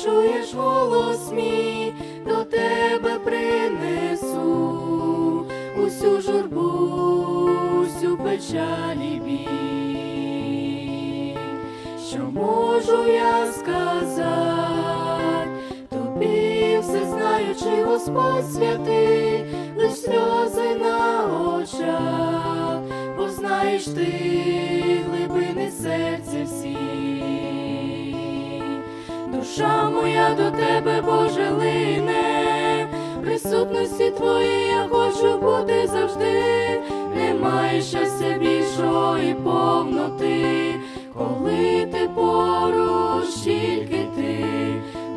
ти почуєш голос мій, до тебе принесу усю журбу, усю печаль і біль. Що можу я сказати, тобі все знаючи, Господь святий, лиш сльози на очах, бо знаєш ти глибини серця всі. Душа моя до тебе, Боже, лине, присутності твоїй я хочу бути завжди, немає щастя більшого і повноти, коли ти поруч, тільки ти,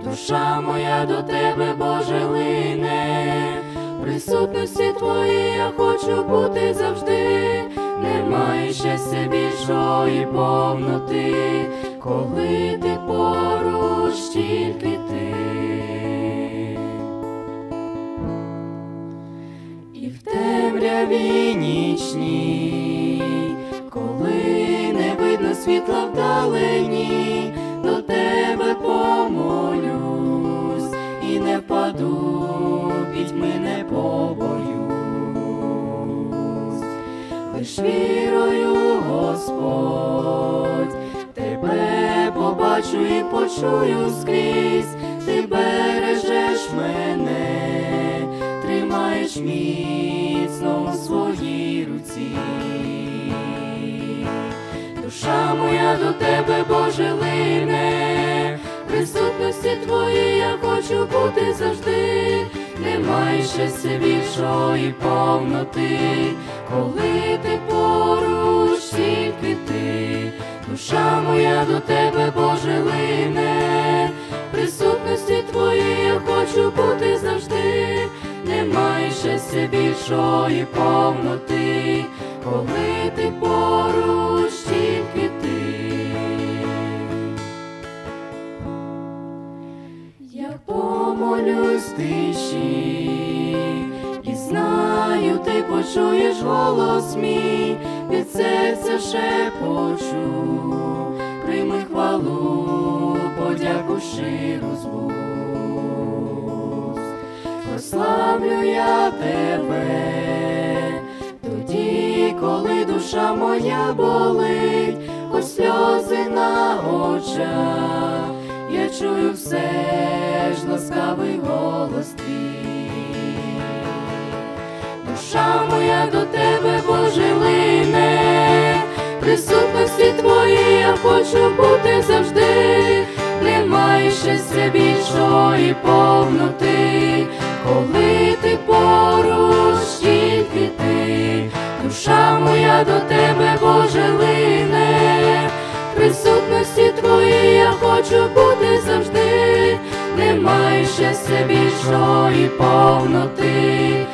душа моя до тебе, Боже, лине, присутності твоїй я хочу бути завжди, немає щастя більшого і повноти, коли ти поруч, тільки ти. І в темряві нічній, коли не видно світла вдалині, до тебе помолюсь і не впаду, пітьми не побоюсь, лиш вірою, Господь, побачу і почую скрізь, ти бережеш мене, тримаєш міцно у своїй руці. Душа моя до тебе, Боже, лине, присутності твоїй я хочу бути завжди, немає щастя більшого і повноти, коли ти поруч, тільки ти, душа моя до тебе, більшого повноти, коли ти поруч, тільки ти. Я помолюсь тиші, і знаю, ти почуєш голос мій, від серця шепочу, прийми хвалу, подяку щиру з вуст. Прославлю я моя болить, хоч сльози на очах, я чую все ж ласкавий голос твій. Душа моя до тебе, Боже, лине, присутності твоїй я хочу бути завжди, немає щастя більшого і повноти, хочу бути завжди, немає ще все більшої повноти.